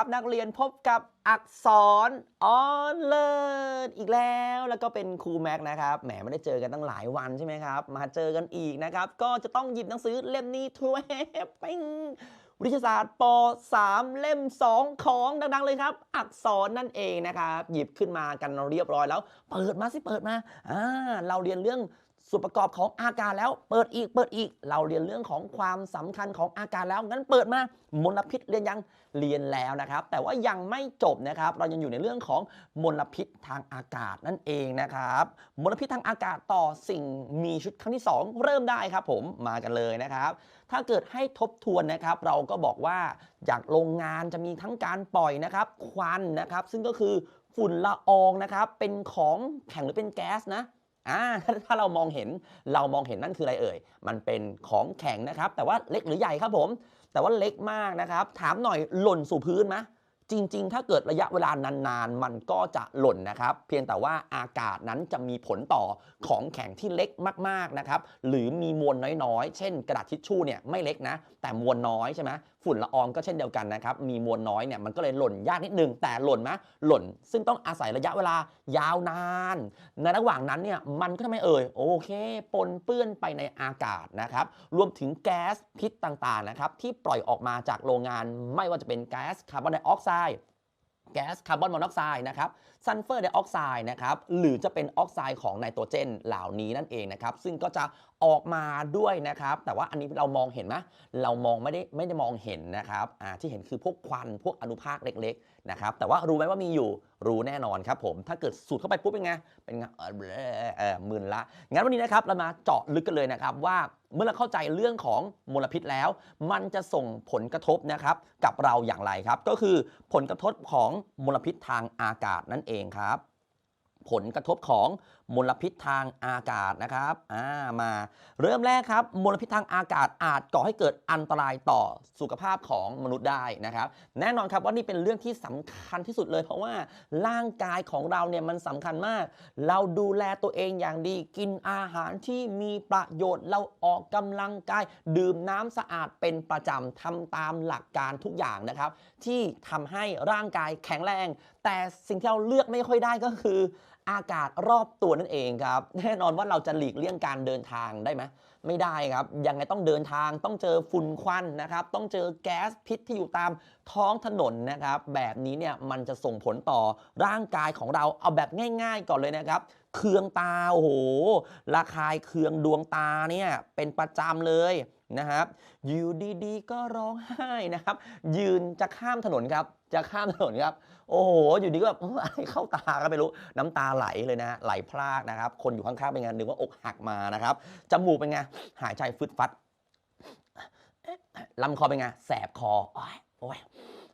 ครับ นักเรียนพบกับอักษรออนเลิศอีกแล้ว แล้วก็เป็นครูแม็กนะครับ แหมไม่ได้เจอกันตั้งหลายวันใช่ไหมครับ มาเจอกันอีกนะครับ ก็จะต้องหยิบหนังสือเล่มนี้ทวยปิ้งวิทยาศาสตร์ป .3 เล่ม 2 ของดังๆ เลยครับ อักษรนั่นเองนะครับ หยิบขึ้นมากันเรียบร้อยแล้ว เปิดมาสิเปิดมาอ่าเราเรียนเรื่อง ส่วนประกอบของอากาศแล้ว เปิดอีกเปิดอีก เราเรียนเรื่องของความสำคัญของอากาศแล้ว งั้นเปิดมามลพิษเรียนยังเรียนแล้วนะครับ แต่ว่ายังไม่จบนะครับ เรายังอยู่ในเรื่องของมลพิษทางอากาศนั่นเองนะครับมลพิษทางอากาศต่อสิ่งมีชุดครั้งที่ 2 เริ่มได้ครับผมมากันเลยนะครับ ถ้าเกิดให้ทบทวนนะครับ เราก็บอกว่าจากโรงงานจะมีทั้งการปล่อยนะครับ ควันนะครับ ซึ่งก็คือฝุ่นละอองนะครับเป็นของแข็งหรือเป็นแก๊สนะ อ่าถ้าถ้าเรามองเห็นเรามองเห็นนั่นคืออะไรเอ่ย มันเป็นของแข็งนะครับ แต่ว่าเล็กหรือใหญ่ครับผม แต่ว่าเล็กมากนะครับ ถามหน่อยหล่นสู่พื้นไหมจริง ๆ ถ้าเกิดระยะเวลานานๆ มันก็จะหล่นนะครับ เพียงแต่ว่าอากาศนั้นจะมีผลต่อของแข็งที่เล็กมากๆนะครับ หรือมีมวลน้อยๆ เช่น กระดาษทิชชู่เนี่ยไม่เล็กนะ แต่มวลน้อยใช่ไหมฝุ่นละอองก็เช่นเดียวกันนะครับ มีมวลน้อยเนี่ยมันก็เลยหล่นยากนิดนึง แต่หล่นไหมหล่น ซึ่งต้องอาศัยระยะเวลายาวนาน ในระหว่างนั้นเนี่ยมันก็ทำไมเอ่ยโอเค ปนเปื้อนไปในอากาศนะครับ รวมถึงแก๊สพิษต่างๆนะครับที่ปล่อยออกมาจากโรงงาน ไม่ว่าจะเป็นแก๊สคาร์บอนไดออกไซด์แก๊สคาร์บอนมอนอกไซด์นะครับซัลเฟอร์ไดออกไซด์นะครับหรือจะเป็นออกไซด์ของไนโตรเจนเหล่านี้นั่นเองนะครับซึ่งก็จะ ออกมาด้วยนะครับ แต่ว่าอันนี้เรามองเห็นไหมเรามองไม่ได้ไม่ได้มองเห็นนะครับที่เห็นคือพวกควันพวกอนุภาคเล็กๆนะครับแต่ว่ารู้ไหมว่ามีอยู่รู้แน่นอนครับผมถ้าเกิดสูดเข้าไปปุ๊บเป็นไงเป็นไงเออเบลอเออมึนละงั้นวันนี้นะครับเรามาเจาะลึกกันเลยนะครับว่าเมื่อเราเข้าใจเรื่องของมลพิษแล้ว มันจะส่งผลกระทบนะครับกับเราอย่างไรครับ ก็คือผลกระทบของมลพิษทางอากาศนั่นเองครับ ผลกระทบของ มลพิษทางอากาศนะครับอ่ามาเริ่มแรกครับ มลพิษทางอากาศอาจก่อให้เกิดอันตรายต่อสุขภาพของมนุษย์ได้นะครับ แน่นอนครับว่านี่เป็นเรื่องที่สำคัญที่สุดเลย เพราะว่าร่างกายของเราเนี่ยมันสำคัญมาก เราดูแลตัวเองอย่างดีกินอาหารที่มีประโยชน์ เราออกกำลังกาย ดื่มน้ำสะอาดเป็นประจำทำตามหลักการทุกอย่างนะครับ ที่ทำให้ร่างกายแข็งแรง แต่สิ่งที่เราเลือกไม่ค่อยได้ก็คือ อากาศรอบตัวนั่นเองครับ แน่นอนว่าเราจะหลีกเลี่ยงการเดินทางได้ไหมไม่ได้ครับ ยังไงต้องเดินทางต้องเจอฝุ่นควันนะครับ ต้องเจอแก๊สพิษที่อยู่ตามท้องถนนนะครับ แบบนี้เนี่ยมันจะส่งผลต่อร่างกายของเราเอาแบบง่าย ๆ ก่อนเลยนะครับเคืองตาโอ้โหระคายเคืองดวงตาเนี่ยเป็นประจำเลย นะครับอยู่ดีๆ ก็ร้องไห้นะครับ ยืนจะข้ามถนนครับ จะข้ามถนนครับ โอ้โห อยู่ดีก็แบบอะไรเข้าตาก็ไม่รู้ น้ำตาไหลเลยนะฮะไหลพรากนะครับ คนอยู่ข้างๆเป็นไงนึกว่าอกหักมานะครับ จมูกเป็นไง หายใจฟึดฟัดลำคอเป็นไง แสบคอ โอ้ยโอ้ย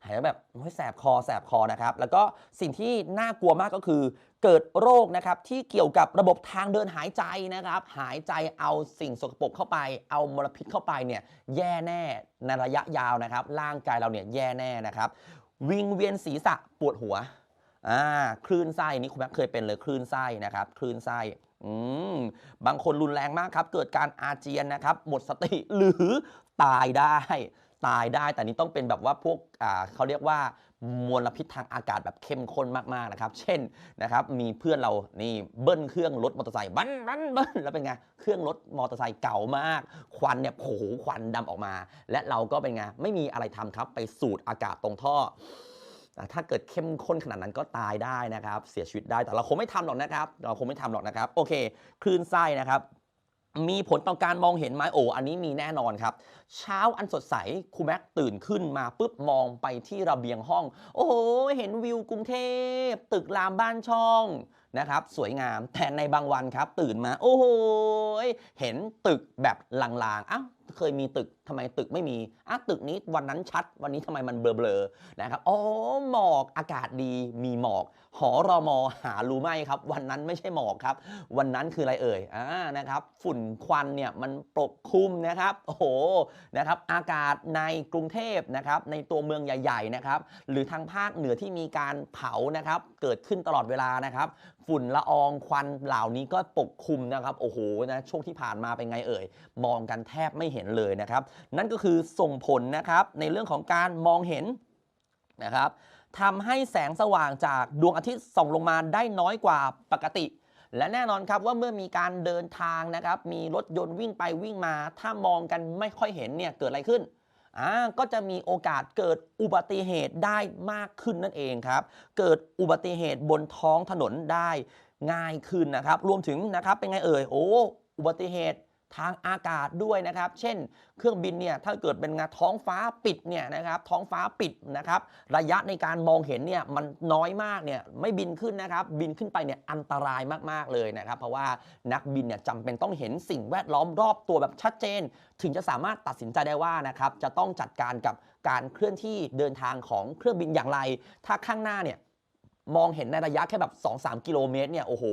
หายใจแบบโอ้ยแสบคอแสบคอนะครับแล้วก็สิ่งที่น่ากลัวมากก็คือ เกิดโรคนะครับที่เกี่ยวกับระบบทางเดินหายใจนะครับ หายใจเอาสิ่งสกปรกเข้าไป เอามลพิษเข้าไปเนี่ยแย่แน่ในระยะยาวนะครับ ร่างกายเราเนี่ยแย่แน่นะครับ วิงเวียนศีรษะปวดหัวอ่าคลื่นไส้นี่คุณแม่เคยเป็นเลยคลื่นไส้นะครับคลื่นไส้อืมบางคนรุนแรงมากครับ เกิดการอาเจียนนะครับ หมดสติหรือตายได้ ตายได้ แต่นี่ต้องเป็นแบบว่าพวกเขาเรียกว่ามลพิษทางอากาศแบบเข้มข้นมากๆนะครับ เช่นนะครับมีเพื่อนเรานี่เบิ้ลเครื่องรถมอเตอร์ไซค์บันบันบันแล้วเป็นไงเครื่องรถมอเตอร์ไซค์เก่ามาก ควันเนี่ยโอ้โหควันดำออกมา และเราก็เป็นไงไม่มีอะไรทำครับ ไปสูดอากาศตรงท่อถ้าเกิดเข้มข้นขนาดนั้นก็ตายได้นะครับ เสียชีวิตได้แต่เราคงไม่ทำหรอกนะครับ เราคงไม่ทำหรอกนะครับ โอเค คลื่นไส้นะครับ มีผลต่อการมองเห็นไหมโอ้อันนี้มีแน่นอนครับ เช้าอันสดใสครูแม็กตื่นขึ้นมาปุ๊บมองไปที่ระเบียงห้อง โอ้โหเห็นวิวกรุงเทพ ตึกรามบ้านช่องนะครับ สวยงามแต่ในบางวันครับ ตื่นมา โอ้โหเห็นตึกแบบลางๆอ้าวเคยมีตึกทำไมตึกไม่มีอะตึกนี้วันนั้นชัด วันนี้ทำไมมันเบลอๆนะครับอ๋อหมอกอากาศดีมีหมอก หอรอมอหารู้ไหมครับ วันนั้นไม่ใช่หมอกครับ วันนั้นคืออะไรเอ่ยอ่านะครับ ฝุ่นควันเนี่ยมันปกคลุมนะครับโอ้โหนะครับ อากาศในกรุงเทพนะครับ ในตัวเมืองใหญ่ ๆนะครับ หรือทางภาคเหนือที่มีการเผานะครับ เกิดขึ้นตลอดเวลานะครับ ฝุ่นละอองควันเหล่านี้ก็ปกคลุมนะครับโอ้โหนะช่วงที่ผ่านมาเป็นไงเอ่ยมองกันแทบไม่เห็นเลยนะครับ นั่นก็คือส่งผลนะครับในเรื่องของการมองเห็นนะครับทำให้แสงสว่างจากดวงอาทิตย์ส่องลงมาได้น้อยกว่าปกติ และแน่นอนครับว่าเมื่อมีการเดินทางนะครับ มีรถยนต์วิ่งไปวิ่งมา ถ้ามองกันไม่ค่อยเห็นเนี่ยเกิดอะไรขึ้นอ่าก็จะมีโอกาสเกิดอุบัติเหตุได้มากขึ้นนั่นเองครับ เกิดอุบัติเหตุบนท้องถนนได้ง่ายขึ้นนะครับ รวมถึงนะครับเป็นไงเอ่ย โอ้ อุบัติเหตุ ทางอากาศด้วยนะครับ เช่น เครื่องบินเนี่ยถ้าเกิดเป็นงานท้องฟ้าปิดเนี่ยนะครับท้องฟ้าปิดนะครับ ระยะในการมองเห็นเนี่ยมันน้อยมากเนี่ยไม่บินขึ้นนะครับ บินขึ้นไปเนี่ยอันตรายมากๆเลยนะครับ เพราะว่านักบินเนี่ยจำเป็นต้องเห็นสิ่งแวดล้อมรอบตัวแบบชัดเจน ถึงจะสามารถตัดสินใจได้ว่านะครับจะต้องจัดการกับการเคลื่อนที่เดินทางของเครื่องบินอย่างไร ถ้าข้างหน้าเนี่ย มองเห็นในระยะแค่แบบ 2-3 กิโลเมตรเนี่ยโอ้โห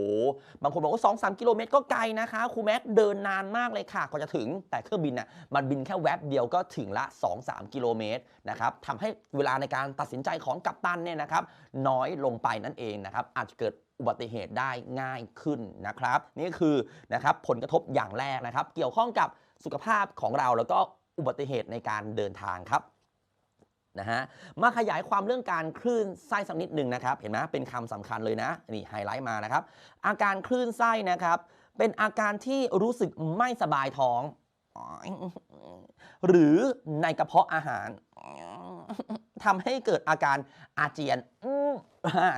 บางคนบอกว่า 2-3 กิโลเมตรก็ไกลนะคะ ครูแม็กเดินนานมากเลยค่ะกว่าจะถึงแต่เครื่องบินน่ะมันบินแค่แวบเดียวก็ถึงละ 2-3 กิโลเมตรนะครับทำให้เวลาในการตัดสินใจของกัปตันเนี่ยนะครับน้อยลงไปนั่นเองนะครับอาจจะเกิดอุบัติเหตุได้ง่ายขึ้นนะครับ นี่คือนะครับผลกระทบอย่างแรกนะครับ เกี่ยวข้องกับสุขภาพของเราแล้วก็อุบัติเหตุในการเดินทางครับ นะฮะมาขยายความเรื่องการคลื่นไส้สักนิดหนึ่งนะครับ เห็นไหมเป็นคำสำคัญเลยนะนี่ไฮไลท์มานะครับ อาการคลื่นไส้นะครับ เป็นอาการที่รู้สึกไม่สบายท้อง หรือในกระเพาะอาหาร ทำให้เกิดอาการอาเจียนอื้อ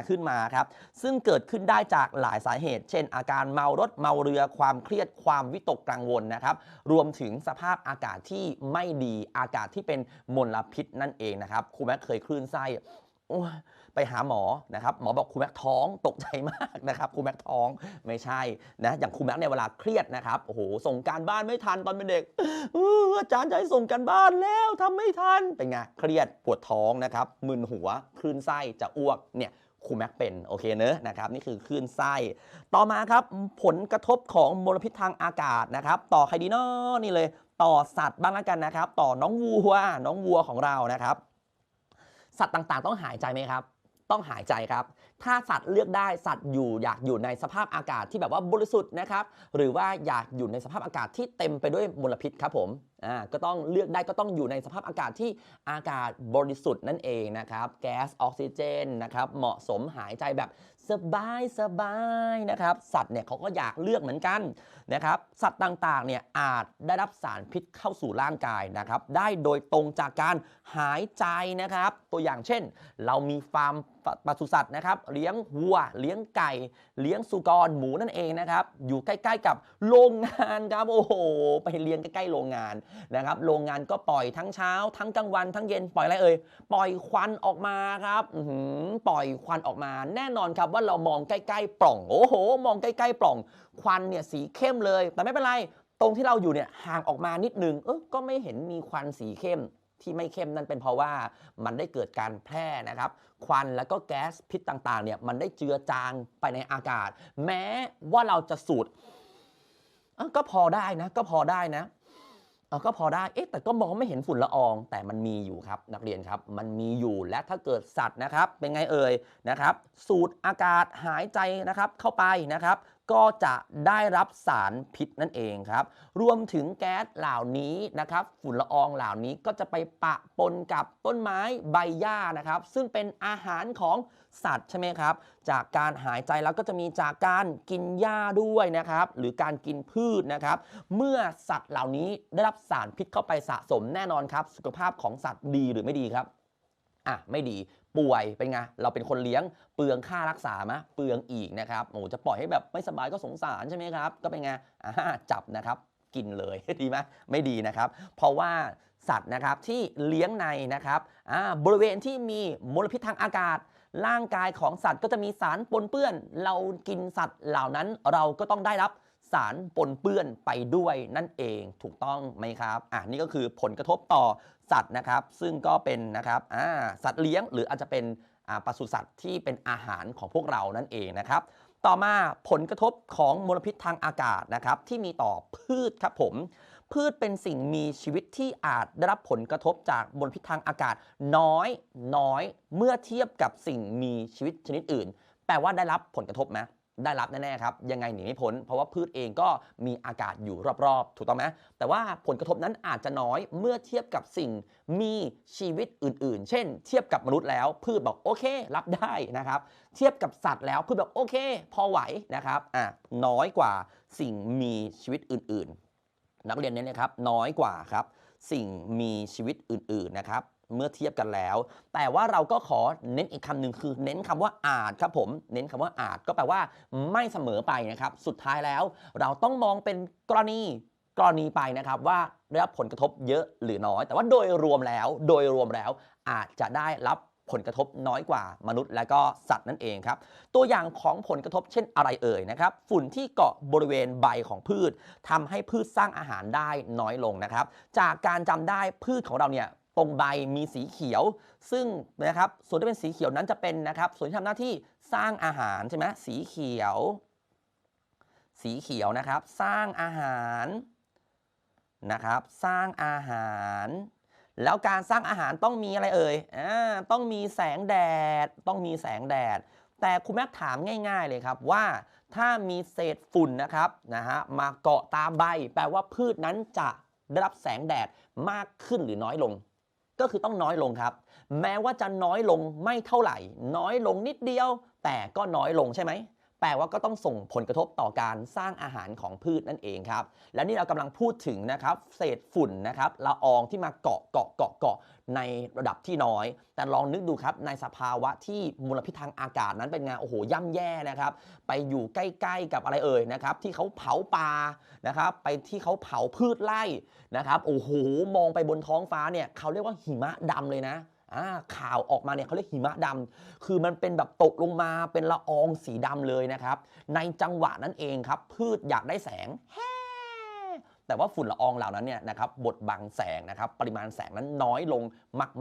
ขึ้นมาครับ ซึ่งเกิดขึ้นได้จากหลายสาเหตุ เช่น อาการเมารถเมาเรือความเครียดความวิตกกังวลนะครับ รวมถึงสภาพอากาศที่ไม่ดีอากาศที่เป็นมลพิษนั่นเองนะครับครูแม็กเคยคลื่นไส้ ไปหาหมอนะครับหมอบอกครูแม็กท้องตกใจมากนะครับครูแม็กท้องไม่ใช่นะอย่างครูแม็กเนี่ยเวลาเครียดนะครับโอ้โหส่งการบ้านไม่ทันตอนเป็นเด็กอาจารย์จะให้ส่งการบ้านแล้วทำไม่ทันเป็นไงเครียดปวดท้องนะครับมึนหัวคลื่นไส้จะอ้วกเนี่ยครูแม็กเป็นโอเคเนอะนะครับนี่คือคลื่นไส้ ต่อมาครับผลกระทบของมลพิษทางอากาศนะครับ ต่อใครดีเนาะนี่เลย ต่อสัตว์บ้างแล้วกันนะครับ ต่อน้องวัวน้องวัวของเรานะครับ สัตว์ต่างๆ ต้องหายใจไหมครับ ต้องหายใจครับ ถ้าสัตว์เลือกได้สัตว์อยู่อยากอยู่ในสภาพอากาศที่แบบว่าบริสุทธิ์นะครับหรือว่าอยากอยู่ในสภาพอากาศที่เต็มไปด้วยมลพิษครับผมอ่าก็ต้องเลือกได้ก็ต้องอยู่ในสภาพอากาศที่อากาศบริสุทธิ์นั่นเองนะครับแก๊สออกซิเจนนะครับเหมาะสมหายใจแบบสบายสบายนะครับสัตว์เนี่ยเขาก็อยากเลือกเหมือนกันนะครับสัตว์ต่างๆเนี่ยอาจได้รับสารพิษเข้าสู่ร่างกายนะครับได้โดยตรงจากการหายใจนะครับ ตัวอย่างเช่น เรามีฟาร์มปศุสัตว์นะครับเลี้ยงวัว เลี้ยงไก่ เลี้ยงสุกรหมูนั่นเองนะครับ อยู่ใกล้ๆกับโรงงานครับโอ้โห ไปเลี้ยงใกล้ๆโรงงานนะครับ โรงงานก็ปล่อยทั้งเช้า ทั้งกลางวันทั้งเย็นปล่อยอะไรเอ่ยปล่อยควันออกมาครับหือปล่อยควันออกมา แน่นอนครับว่าเรามองใกล้ๆปล่องโอ้โห มองใกล้ๆปล่อง ควันเนี่ยสีเข้มเลย แต่ไม่เป็นไรตรงที่เราอยู่เนี่ยห่างออกมานิดนึงเออก็ไม่เห็นมีควันสีเข้มที่ไม่เข้มนั่นเป็นเพราะว่ามันได้เกิดการแพร่นะครับ ควันแล้วก็แก๊สพิษต่างๆเนี่ยมันได้เจือจางไปในอากาศ แม้ว่าเราจะสูดก็พอได้นะ ก็พอได้นะก็พอได้ เอ๊ะ แต่ก็มองไม่เห็นฝุ่นละออง แต่มันมีอยู่ครับ นักเรียนครับ มันมีอยู่ และถ้าเกิดสัตว์นะครับ เป็นไงเอ่ยนะครับ สูดอากาศหายใจนะครับ เข้าไปนะครับ ก็จะได้รับสารพิษนั่นเองครับ รวมถึงแก๊สเหล่านี้นะครับ ฝุ่นละอองเหล่านี้ก็จะไปปะปนกับต้นไม้ใบหญ้านะครับ ซึ่งเป็นอาหารของสัตว์ใช่ไหมครับ จากการหายใจแล้วก็จะมีจากการกินหญ้าด้วยนะครับ หรือการกินพืชนะครับ เมื่อสัตว์เหล่านี้ได้รับสารพิษเข้าไปสะสมแน่นอนครับ สุขภาพของสัตว์ดีหรือไม่ดีครับ อะไม่ดีป่วยเป็นไงเราเป็นคนเลี้ยงเปลืองค่ารักษามะเปลืองอีกนะครับโอ้จะปล่อยให้แบบไม่สบายก็สงสารใช่ไหมครับ ก็เป็นไงอ่าจับนะครับ กินเลยดีไหมไม่ดีนะครับ เพราะว่าสัตว์นะครับที่เลี้ยงในนะครับอ่าบริเวณที่มีมลพิษทางอากาศ ร่างกายของสัตว์ก็จะมีสารปนเปื้อน เรากินสัตว์เหล่านั้นเราก็ต้องได้รับ สารปนเปื้อนไปด้วยนั่นเองถูกต้องไหมครับอ่านี่ก็คือผลกระทบต่อสัตว์นะครับ ซึ่งก็เป็นนะครับอ่าสัตว์เลี้ยงหรืออาจจะเป็นอ่าปศุสัตว์ที่เป็นอาหารของพวกเรานั่นเองนะครับ ต่อมาผลกระทบของมลพิษทางอากาศนะครับ ที่มีต่อพืชครับผม พืชเป็นสิ่งมีชีวิตที่อาจได้รับผลกระทบจากมลพิษทางอากาศ น้อยน้อยเมื่อเทียบกับสิ่งมีชีวิตชนิดอื่น แปลว่าได้รับผลกระทบไหม ได้รับแน่ๆครับยังไงหนีไม่พ้นเพราะว่าพืชเองก็มีอากาศอยู่รอบๆ ถูกต้องไหมแต่ว่าผลกระทบนั้นอาจจะน้อยเมื่อเทียบกับสิ่งมีชีวิตอื่นๆ เช่น เทียบกับมนุษย์แล้วพืชบอกโอเค รับได้นะครับ เทียบกับสัตว์แล้วพืชบอกโอเค พอไหวนะครับอะน้อยกว่าสิ่งมีชีวิตอื่นๆ นักเรียนเน้นนะครับน้อยกว่าครับสิ่งมีชีวิตอื่นๆนะครับ เมื่อเทียบกันแล้ว แต่ว่าเราก็ขอเน้นอีกคำหนึ่งคือ เน้นคำว่าอาจครับผม เน้นคำว่าอาจก็แปลว่าไม่เสมอไปนะครับ สุดท้ายแล้ว เราต้องมองเป็นกรณีกรณีไปนะครับว่าได้รับผลกระทบเยอะหรือน้อย แต่ว่าโดยรวมแล้ว โดยรวมแล้วอาจจะได้รับผลกระทบน้อยกว่ามนุษย์และก็สัตว์นั่นเองครับ ตัวอย่างของผลกระทบเช่นอะไรเอ่ยนะครับ ฝุ่นที่เกาะบริเวณใบของพืชทำให้พืชสร้างอาหารได้น้อยลงนะครับ จากการจำได้พืชของเราเนี่ย ตรงใบมีสีเขียว ซึ่งนะครับส่วนที่เป็นสีเขียวนั้นจะเป็นนะครับ ส่วนที่ทำหน้าที่สร้างอาหารใช่ไหมสีเขียว สีเขียวนะครับ สร้างอาหารนะครับ สร้างอาหาร แล้วการสร้างอาหารต้องมีอะไรเอ่ยอ่าต้องมีแสงแดด ต้องมีแสงแดด แต่ครูแม็กถามง่าย ๆเลยครับว่าถ้ามีเศษฝุ่นนะครับนะฮะมาเกาะตามใบ แปลว่าพืชนั้นจะได้รับแสงแดดมากขึ้นหรือน้อยลง ก็คือต้องน้อยลงครับ แม้ว่าจะน้อยลงไม่เท่าไหร่ น้อยลงนิดเดียว แต่ก็น้อยลงใช่ไหม แปลว่าก็ต้องส่งผลกระทบต่อการสร้างอาหารของพืชนั่นเองครับ และนี่เรากำลังพูดถึงนะครับเศษฝุ่นนะครับละอองที่มาเกาะเกาะเกาะเกาะในระดับที่น้อย แต่ลองนึกดูครับในสภาวะที่มลพิษทางอากาศนั้นเป็นไงโอ้โหย่ำแย่นะครับ ไปอยู่ใกล้ๆกับอะไรเอ่ยนะครับที่เขาเผาป่านะครับไปที่เขาเผาพืชไร่นะครับโอ้โหมองไปบนท้องฟ้าเนี่ยเขาเรียกว่าหิมะดำเลยนะ ข่าวออกมาเนี่ยเขาเรียกหิมะดำคือมันเป็นแบบตกลงมาเป็นละอองสีดำเลยนะครับ ในจังหวะนั้นเองครับ พืชอยากได้แสงแฮ่แต่ว่าฝุ่นละอองเหล่านั้นเนี่ยนะครับบดบังแสงนะครับ ปริมาณแสงนั้นน้อยลง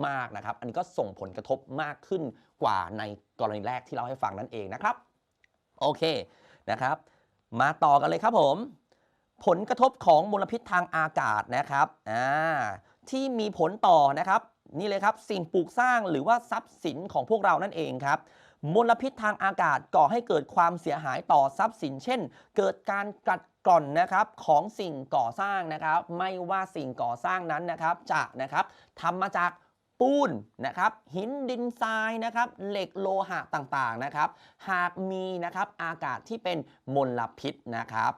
มากๆนะครับ อันนี้ก็ส่งผลกระทบมากขึ้นกว่าในกรณีแรกที่เราให้ฟังนั่นเองนะครับ โอเคนะครับ มาต่อกันเลยครับผม ผลกระทบของมลพิษทางอากาศนะครับอ่าที่มีผลต่อนะครับ นี่เลยครับ สิ่งปลูกสร้างหรือว่าทรัพย์สินของพวกเรานั่นเองครับมลพิษทางอากาศก่อให้เกิดความเสียหายต่อทรัพย์สิน เช่น เกิดการกัดกร่อนนะครับของสิ่งก่อสร้างนะครับ ไม่ว่าสิ่งก่อสร้างนั้นนะครับจะนะครับทำมาจาก ปูนนะครับหินดินทรายนะครับเหล็กโลหะต่างๆนะครับ หากมีนะครับอากาศที่เป็นมลพิษนะครับ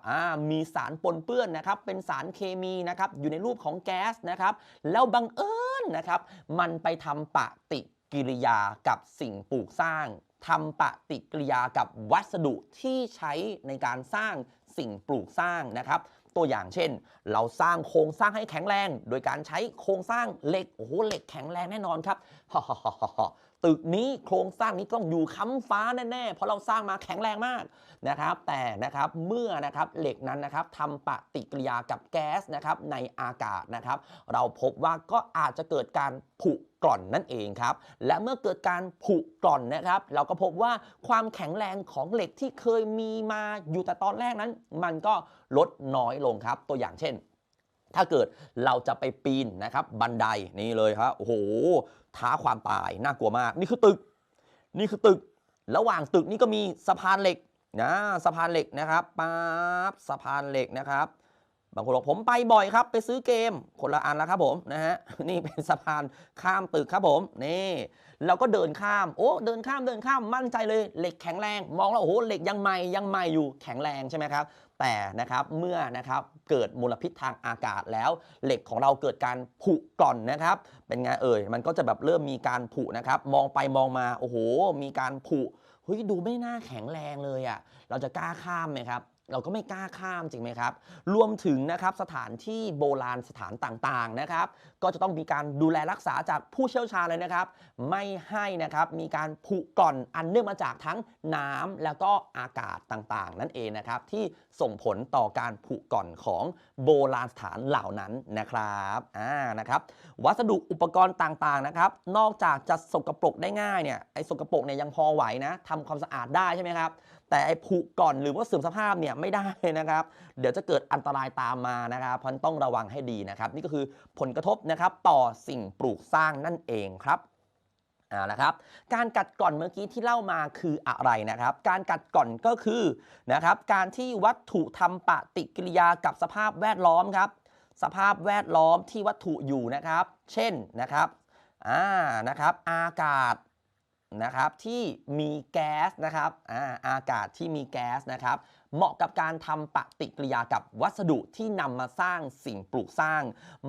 มีสารปนเปื้อนนะครับเป็นสารเคมีนะครับอยู่ในรูปของแก๊สนะครับแล้วบังเอิญนะครับมันไปทำปฏิกิริยากับสิ่งปลูกสร้างทำปฏิกิริยากับวัสดุที่ใช้ในการสร้างสิ่งปลูกสร้างนะครับ ตัวอย่างเช่น เราสร้างโครงสร้างให้แข็งแรง โดยการใช้โครงสร้างเหล็ก โอ้โห เหล็กแข็งแรงแน่นอนครับตึกนี้โครงสร้างนี้ต้องอยู่ค้ำฟ้าแน่ๆ เพราะเราสร้างมาแข็งแรงมากนะครับ แต่นะครับเมื่อนะครับเหล็กนั้นนะครับทำปฏิกิริยากับแก๊สนะครับในอากาศนะครับ เราพบว่าก็อาจจะเกิดการผุกร่อนนั่นเองครับ และเมื่อเกิดการผุกร่อนนะครับ เราก็พบว่าความแข็งแรงของเหล็กที่เคยมีมาอยู่แต่ตอนแรกนั้น มันก็ ลดน้อยลงครับ ตัวอย่างเช่น ถ้าเกิดเราจะไปปีนนะครับบันไดนี่เลยครับโอ้โหท้าความตายน่ากลัวมาก นี่คือตึก นี่คือตึก ระหว่างตึกนี่ก็มีสะพานเหล็กนะสะพานเหล็กนะครับป๊าบสะพานเหล็กนะครับบางคนบอกผมไปบ่อยครับ ไปซื้อเกมคนละอันแล้วครับผมนะฮะนี่เป็นสะพานข้ามตึกครับผมนี่เราก็เดินข้ามโอ้เดินข้ามเดินข้ามมั่นใจเลยเหล็กแข็งแรง มองแล้วโอ้โหเหล็กยังใหม่ยังใหม่อยู่แข็งแรงใช่ไหมครับ แต่นะครับเมื่อนะครับเกิดมลพิษทางอากาศแล้ว เหล็กของเราเกิดการผุกร่อนนะครับ เป็นไงเอ่ยมันก็จะแบบเริ่มมีการผุนะครับ มองไปมองมาโอ้โห มีการผุเฮ้ยดูไม่น่าแข็งแรงเลยอะ่ะเราจะกล้าข้ามไหมครับ เราก็ไม่กล้าข้ามจริงไหมครับ รวมถึงนะครับสถานที่โบราณสถานต่างๆนะครับ ก็จะต้องมีการดูแลรักษาจากผู้เชี่ยวชาญเลยนะครับ ไม่ให้นะครับมีการผุกร่อนอันเนื่องมาจากทั้งน้ำแล้วก็อากาศต่างๆ นั่นเองนะครับ ที่ส่งผลต่อการผุกร่อนของโบราณสถานเหล่านั้นนะครับอ่านะครับ วัสดุอุปกรณ์ต่างๆนะครับ นอกจากจะสกปรกได้ง่ายเนี่ยไอ้สกปรกเนี่ยยังพอไหวนะทำความสะอาดได้ใช่ไหมครับ แต่ไอ้ผุก่อนหรือว่าเสื่อมสภาพเนี่ยไม่ได้นะครับ เดี๋ยวจะเกิดอันตรายตามมานะครับเพราะฉะนั้นต้องระวังให้ดีนะครับ นี่ก็คือผลกระทบนะครับต่อสิ่งปลูกสร้างนั่นเองครับอาละครับการกัดก่อนเมื่อกี้ที่เล่ามาคืออะไรนะครับ การกัดก่อนก็คือนะครับการที่วัตถุทำปฏิกิริยากับสภาพแวดล้อมครับ สภาพแวดล้อมที่วัตถุอยู่นะครับ เช่นนะครับอ่านะครับ อากาศ นะครับที่มีแก๊สนะครับอาอากาศที่มีแก๊สนะครับ เหมาะกับการทำปฏิกิริยากับวัสดุที่นำมาสร้างสิ่งปลูกสร้าง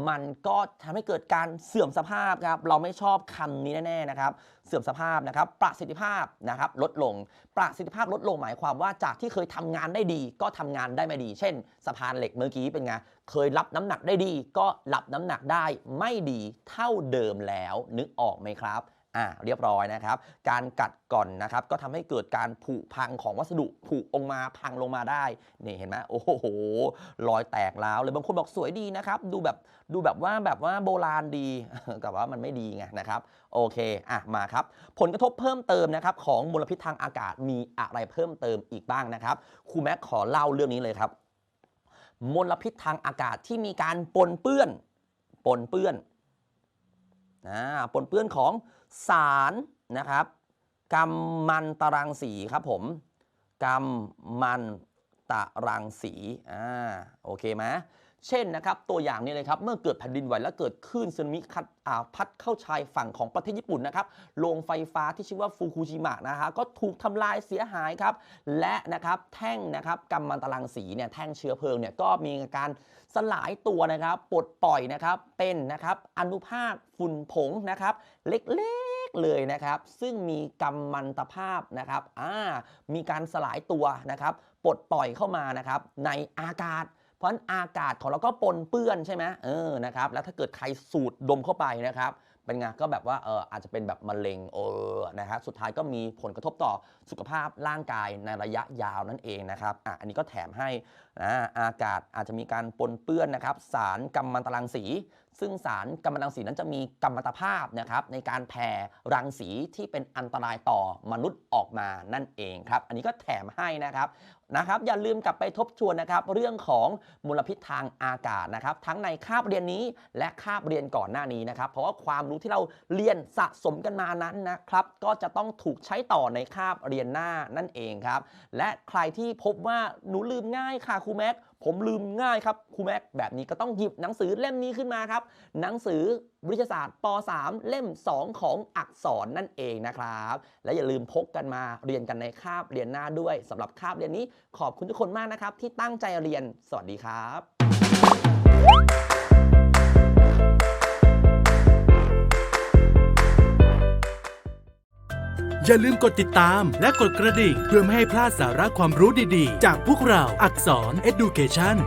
มันก็ทำให้เกิดการเสื่อมสภาพครับเราไม่ชอบคำนี้แน่ๆนะครับ เสื่อมสภาพนะครับ ประสิทธิภาพนะครับลดลง ประสิทธิภาพลดลงหมายความว่าจากที่เคยทำงานได้ดี ก็ทำงานได้ไม่ดี เช่น สะพานเหล็กเมื่อกี้เป็นไงเคยรับน้ำหนักได้ดี ก็รับน้ำหนักได้ไม่ดีเท่าเดิมแล้วนึกออกไหมครับ อ่าเรียบร้อยนะครับ การกัดก่อนนะครับ ก็ทำให้เกิดการผุพังของวัสดุผุองมาพังลงมาได้นี่เห็นไหมโอ้โหรอยแตกแล้วเลยบางคนบอกสวยดีนะครับ ดูแบบดูแบบว่าแบบว่าโบราณดีแต่ว่ามันไม่ดีไงนะครับ โอเคอะมาครับ ผลกระทบเพิ่มเติมนะครับ ของมลพิษทางอากาศมีอะไรเพิ่มเติมอีกบ้างนะครับครูแม็กขอเล่าเรื่องนี้เลยครับ มลพิษทางอากาศที่มีการปนเปื้อน ปนเปื้อนอ่าปนเปื้อนของ สารนะครับกัมมันตรังสีครับผมกัมมันตรังสีอ่าโอเคไหม เช่นนะครับตัวอย่างนี้เลยครับเมื่อเกิดแผ่นดินไหวและเกิดคลื่นสึนามิคัดพัดเข้าชายฝั่งของประเทศญี่ปุ่นนะครับโรงไฟฟ้าที่ชื่อว่าฟูกุชิมะนะฮะก็ถูกทำลายเสียหายครับและนะครับแท่งนะครับกัมมันตรังสีเนี่ยแท่งเชื้อเพลิงเนี่ยก็มีการสลายตัวนะครับปลดปล่อยนะครับเป็นนะครับอนุภาคฝุ่นผงนะครับเล็กๆเลยนะครับ ซึ่งมีกัมมันตภาพนะครับอ่ามีการสลายตัวนะครับ ปลดปล่อยเข้ามานะครับ ในอากาศ ราะอากาศของเราก็ปนเปื้อนใช่ไหมเออนะครับแล้วถ้าเกิดใครสูดดมเข้าไปนะครับเป็นไงก็แบบว่าเอออาจจะเป็นแบบมะเร็งเออนะครับสุดท้ายก็มีผลกระทบต่อสุขภาพร่างกายในระยะยาวนั่นเองนะครับอะอันนี้ก็แถมให้นะอากาศอาจจะมีการปนเปื้อนนะครับ สารกัมมันตรังสี ซึ่งสารกัมมันตรังสีนั้นจะมีกัมมันตภาพนะครับ ในการแผ่รังสีที่เป็นอันตรายต่อมนุษย์ออกมานั่นเองครับ อันนี้ก็แถมให้นะครับนะครับอย่าลืมกลับไปทบทวนนะครับเรื่องของมลพิษทางอากาศนะครับทั้งในคาบเรียนนี้และคาบเรียนก่อนหน้านี้นะครับ เพราะว่าความรู้ที่เราเรียนสะสมกันมานั้นนะครับก็จะต้องถูกใช้ต่อในคาบเรียนหน้านั่นเองครับและใครที่พบว่าหนูลืมง่ายค่ะครูแม็กผมลืมง่ายครับครูแม็กแบบนี้ก็ต้องหยิบหนังสือเล่มนี้ขึ้นมาครับหนังสือ วิทยาศาสตร์ป .3 เล่ม 2 ของอักษรนั่นเองนะครับ และอย่าลืมพกกันมาเรียนกันในคาบเรียนหน้าด้วยสำหรับคาบเรียนนี้ขอบคุณทุกคนมากนะครับ ที่ตั้งใจเรียนสวัสดีครับอย่าลืมกดติดตามและกดกระดิ่ง เพื่อไม่ให้พลาดสาระความรู้ดีๆ จากพวกเราอักษร Education